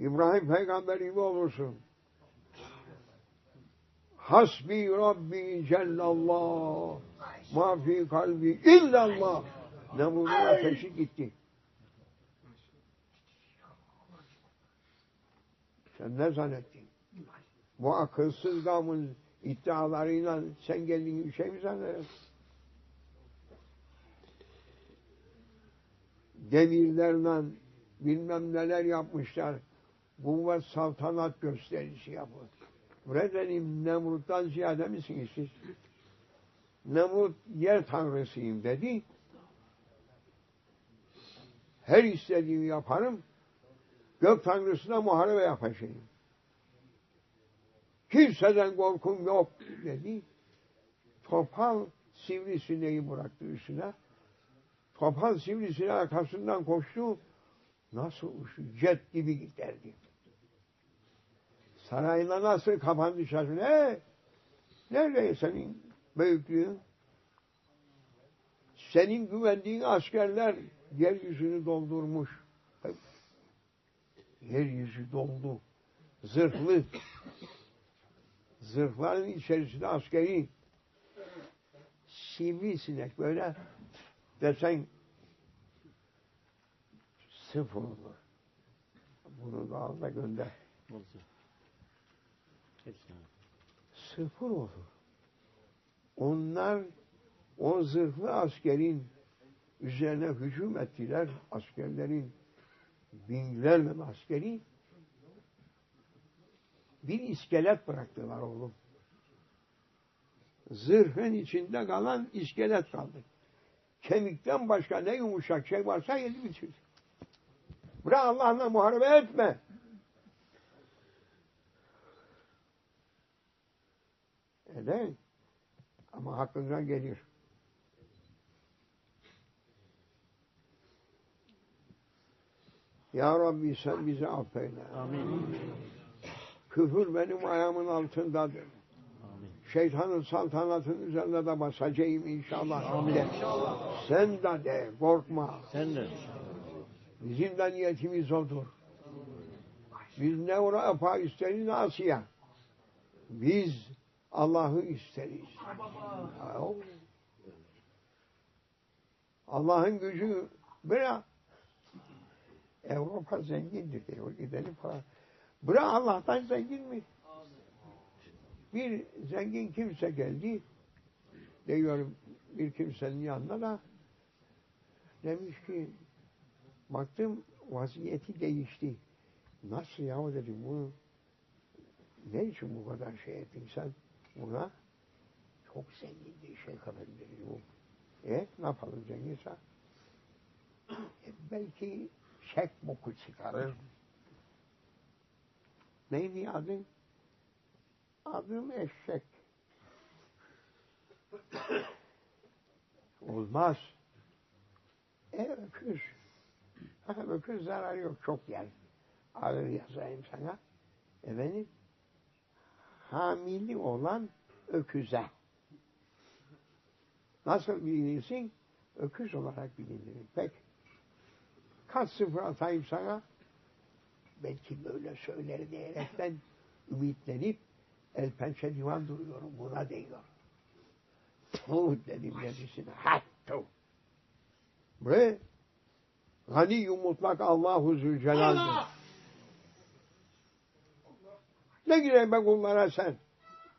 İbrahim peygamber gibi olursun. Hasbi Rabbi Cellallah ma fi kalbi illallah Nemrud'un ateşi gitti. Sen ne zannettin? Bu akılsız kavmin iddialarıyla sen geldiğin bir şey mi zannediyorsun? Demirlerle bilmem neler yapmışlar. Kuvvet saltanat gösterisi yapıyor. Vredenim Nemrut'tan ziyade misiniz siz? Nemrut yer tanrısıyım dedi. Her istediğimi yaparım. Gök tanrısına muharebe yapacağım. Kimseden korkum yok dedi. Topal sivrisineği bıraktı üstüne. Topal sivrisineği arkasından koştu. Nasıl uçtu? Jet gibi giderdi. Sarayına nasıl kapandı şaşırdı. Ne? Nerede senin büyüklüğün? Senin güvendiğin askerler yeryüzünü doldurmuş. Yeryüzü doldu. Zırhlı. Zırhların içerisinde askeri sivrisinek böyle desen sıfır olur. Bunu da al da gönder. Sıfır olur. Onlar o zırhlı askerin üzerine hücum ettiler. Askerlerin binlerle askeri bir iskelet bıraktılar oğlum. Zırhın içinde kalan iskelet kaldı. Kemikten başka ne yumuşak şey varsa yedi bitirdi. Bırak Allah'la muharebe etme. Eder. Ama hakkından gelir. Ya Rabbi sen bizi affeyle. Amin. Küfür benim ayağımın altındadır. Amin. Şeytanın saltanatının üzerine de basacağım inşallah. Amin. De. Sen de de korkma. Sen de. Bizim de niyetimiz odur. Biz ne Avrupa isteriz Asya. Biz Allah'ı isteriz. Allah'ın gücü bırak. Avrupa zengindir diyor. Gidelim falan. Bırak Allah'tan zengin mi? Bir zengin kimse geldi. Diyorum bir kimsenin yanına da demiş ki baktım vaziyeti değişti. Nasıl ya dedim bunu ne için bu kadar şey ettin sen buna? Çok zengindi Şeyh Efendi dedi bu. E ne yapalım zenginse? E, belki şek boku çıkarır. Neydi adın? Adım eşek. Olmaz. E öküz. Ha, öküz zararı yok. Çok yer. Ağır yazayım sana. Efendim? Hamili olan öküze. Nasıl bilinirsin? Öküz olarak bilinir. Peki. Kaç sıfır atayım sana? Belki böyle söyler diyerekten ümitlenip el pençe divan duruyorum buna diyor. Tuh dedim kendisine. Hattu. Bre gani mutlak Allahu Zülcelal'dir. Ne gireyim ben bunlara sen?